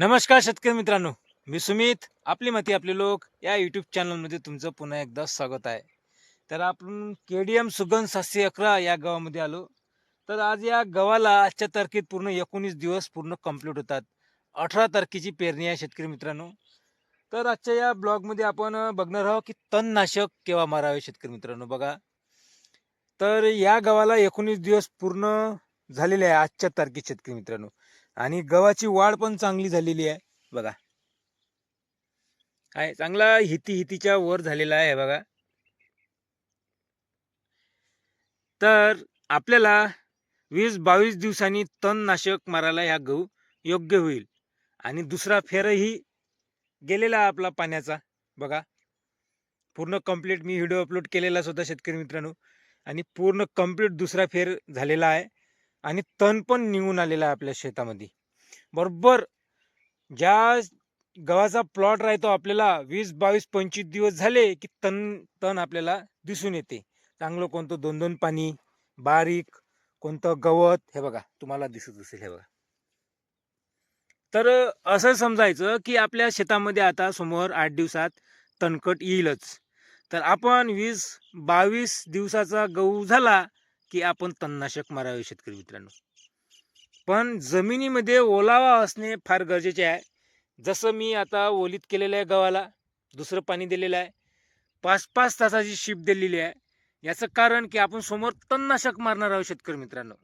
नमस्कार शेतकरी मित्रांनो मी सुमित आपली माती आपले लोक या यूट्यूब चॅनलमध्ये तुमचं पुन्हा एकदा स्वागत आहे. तर आपण के डी एम सुगंध सातशे अकरा या गावामध्ये आलो. तर आज या गावाला आजच्या तारखेत पूर्ण एकोणीस दिवस पूर्ण कंप्लीट होतात. अठरा तारखेची पेरणी आहे शेतकरी मित्रांनो. तर आजच्या या ब्लॉगमध्ये आपण बघणार आहोत की तणनाशक केव्हा मारावे शेतकरी मित्रांनो बघा. तर या गावाला एकोणीस दिवस पूर्ण झालेले आहे आजच्या तारखेत शेतकरी मित्रांनो. आणि गव्हाची वाढ पण चांगली झालेली आहे. बघा. काय चांगला हिती हितीच्या वर झालेला आहे बघा. तर आपल्याला वीस बावीस दिवसांनी तणनाशक मारायला ह्या गहू योग्य होईल. आणि दुसरा फेरही गेलेला आहे आपला पाण्याचा. बघा. पूर्ण कंप्लीट मी व्हिडिओ अपलोड केलेला सुद्धा शेतकरी मित्रांनो. आणि पूर्ण कंप्लीट दुसरा फेर झालेला आहे. आणि तण पण निघून आलेला आहे आपल्या शेतामध्ये. बरोबर. ज्या गव्हाचा प्लॉट राहतो आपल्याला वीस बावीस पंचवीस दिवस झाले की तण तण आपल्याला दिसून येते. चांगलं कोणतं दोन दोन पाणी बारीक कोणतं गवत हे बघा तुम्हाला दिसत असेल हे बघा. तर असं समजायचं की आपल्या शेतामध्ये आता समोर आठ दिवसात तणकट येईलच. तर आपण वीस बावीस दिवसाचा गहू झाला की आपण तणनाशक मारावे शेतकरी मित्रांनो. पण जमिनीमध्ये ओलावा असणे फार गरजेचे आहे. जसं मी आता ओलीत केलेलं आहे गव्हाला दुसरं पाणी दिलेलं आहे. पाच पाच तासाची शिप दिलेली आहे. याचं कारण की आपण समोर तणनाशक मारणार आहोत शेतकरी मित्रांनो.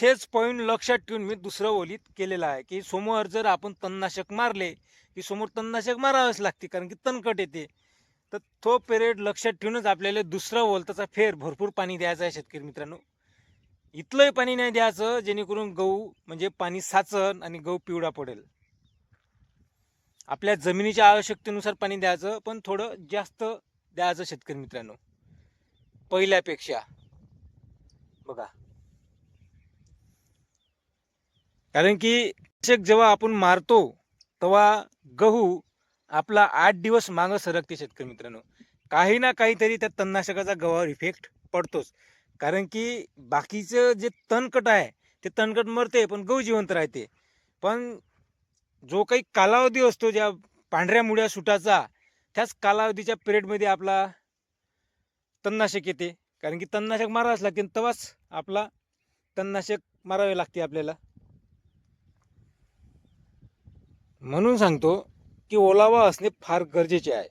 तेच पॉईंट लक्षात ठेवून मी दुसरं ओलीत केलेलं आहे की समोर जर आपण तणनाशक मारले की समोर तणनाशक मारावेच लागते कारण की तणकट येते. तर तो पिरियड लक्षात ठेवूनच आपल्याला दुसरा ओलताचा फेर भरपूर पाणी द्यायचं आहे शेतकरी मित्रांनो. इथलंही पाणी नाही द्यायचं जेणेकरून गहू म्हणजे पाणी साचन आणि गहू पिवळा पडेल. आपल्या जमिनीच्या आवश्यकतेनुसार पाणी द्यायचं पण थोडं जास्त द्यायचं शेतकरी मित्रांनो. पहिल्यापेक्षा. बघा. कारण की नाशक जेव्हा आपण मारतो तेव्हा गहू आपला आठ दिवस मागं सरकते शेतकरी मित्रांनो. काही ना काहीतरी त्या तणनाशकाचा गव्हावर इफेक्ट पडतोच. कारण की बाकीचं जे तणकट आहे ते तणकट मरते पण गहू जिवंत राहते. पण जो काही कालावधी असतो ज्या पांढऱ्या मुळ्या सुटाचा त्याच कालावधीच्या पिरियडमध्ये आपला तणनाशक येते. कारण की तणनाशक मारावंच लागते तेव्हाच आपला तणनाशक मारावे लागते आपल्याला. म्हणून सांगतो की ओलावा असणे फार गरजेचे आहे.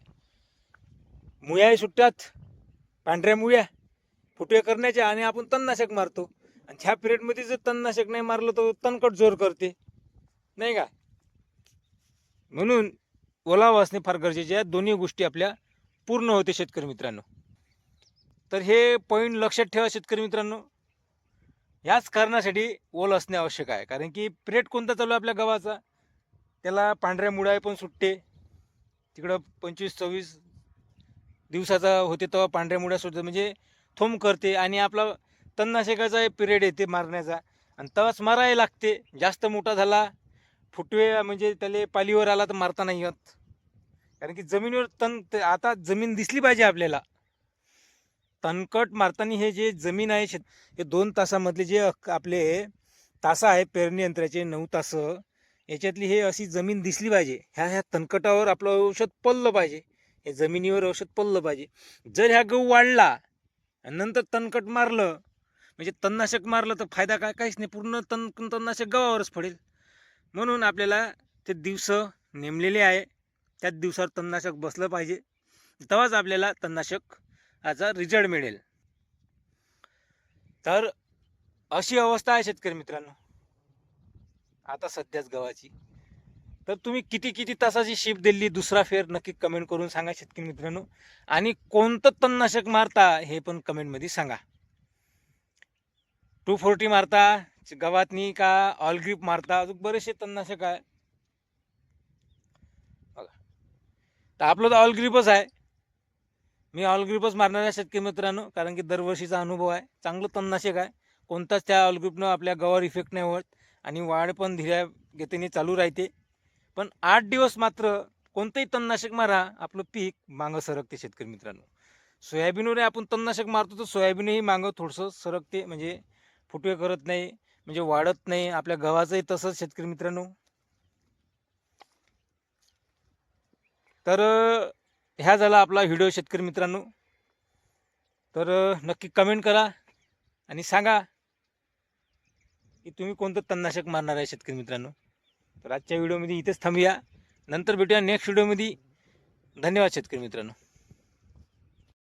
मुळ्याही सुट्ट्यात पांढऱ्या मुळ्या फुटे करण्याच्या आणि आपण तणनाशक मारतो. आणि ह्या पिरियडमध्ये जर तणनाशक नाही मारलं तर तणकट जोर करते. नाही का? म्हणून ओलावा असणे फार गरजेचे आहे. दोन्ही गोष्टी आपल्या पूर्ण होते शेतकरी मित्रांनो. तर हे पॉईंट लक्षात ठेवा शेतकरी मित्रांनो. ह्याच कारणासाठी ओल असणे आवश्यक आहे. कारण की पिरियड कोणता चालू आहे आपल्या गव्हाचा? त्याला पांढऱ्या मुळ्या पण सुटते. तिकडं पंचवीस सव्वीस दिवसाचा होते तेव्हा पांढऱ्या मुळ्या सुटते म्हणजे थोंब करते आणि आपला तणनाशकाचा पिरियड येते मारण्याचा. आणि तेव्हाच मारायला लागते. जास्त मोठा झाला फुटवे म्हणजे त्याला पालीवर आला तर मारता नाही येत. कारण की जमिनीवर तण ते- आता जमीन दिसली पाहिजे आपल्याला. तणकट मारताना हे जे जमीन आहे शेत हे दोन तासामधले जे आपले तास आहे पेरणी यंत्राचे नऊ तासं. याच्यातली हे अशी जमीन दिसली पाहिजे. ह्या ह्या तणकटावर आपलं औषध पडलं पाहिजे. हे जमिनीवर औषध पडलं पाहिजे. जर ह्या गहू वाढला नंतर तणकट मारलं म्हणजे तणनाशक मारलं तर फायदा काय? काहीच नाही. पूर्ण तण तणनाशक गव्हावरच पडेल. म्हणून आपल्याला ते दिवस नेमलेले आहे. त्याच दिवसावर तणनाशक बसलं पाहिजे. तेव्हाच आपल्याला तणनाशक याचा रिझल्ट मिळेल. तर अशी अवस्था आहे शेतकरी मित्रांनो. आता सध्याच गव्हाची. तर तुम्ही किती किती तासाची शिप दिली? दुसरा फेर नक्की कमेंट करून सांगा शेतकरी मित्रांनो. आणि कोणतं तणनाशक मारता हे पण कमेंटमध्ये सांगा. टू फोर्टी मारता गव्हातनी का ऑल ग्रीप मारता? अजून बरेचसे तणनाशक आहे. बघा. तर आपलं तर ऑल ग्रीपच आहे. मी ऑल ग्रीपच मारणार आहे शेतकरी मित्रांनो कारण की दरवर्षीचा अनुभव आहे. चांगलं तणनाशक आहे. कोणताच त्या ऑल ग्रीपनं आपल्या गव्हावर इफेक्ट नाही होत. आणि वाढ पण धीऱ्या गतीने चालू राहते. पण आठ दिवस मात्र कोणतंही तणनाशक मारा आपलं पीक मागं सरकते शेतकरी मित्रांनो. सोयाबीनवर आपण तणनाशक मारतो तर सोयाबीनही मागं थोडंसं सरकते म्हणजे फुटवे करत नाही म्हणजे वाढत नाही आपल्या गव्हाचंही तसंच शेतकरी मित्रांनो. तर ह्या झाला आपला व्हिडिओ शेतकरी मित्रांनो. तर नक्की कमेंट करा आणि सांगा की तुम्ही कोणतं तणनाशक मारणार आहे शेतकरी मित्रांनो? तर आजच्या व्हिडिओमध्ये इथेच थांबूया. नंतर भेटूया नेक्स्ट व्हिडिओमध्ये धन्यवाद शेतकरी मित्रांनो.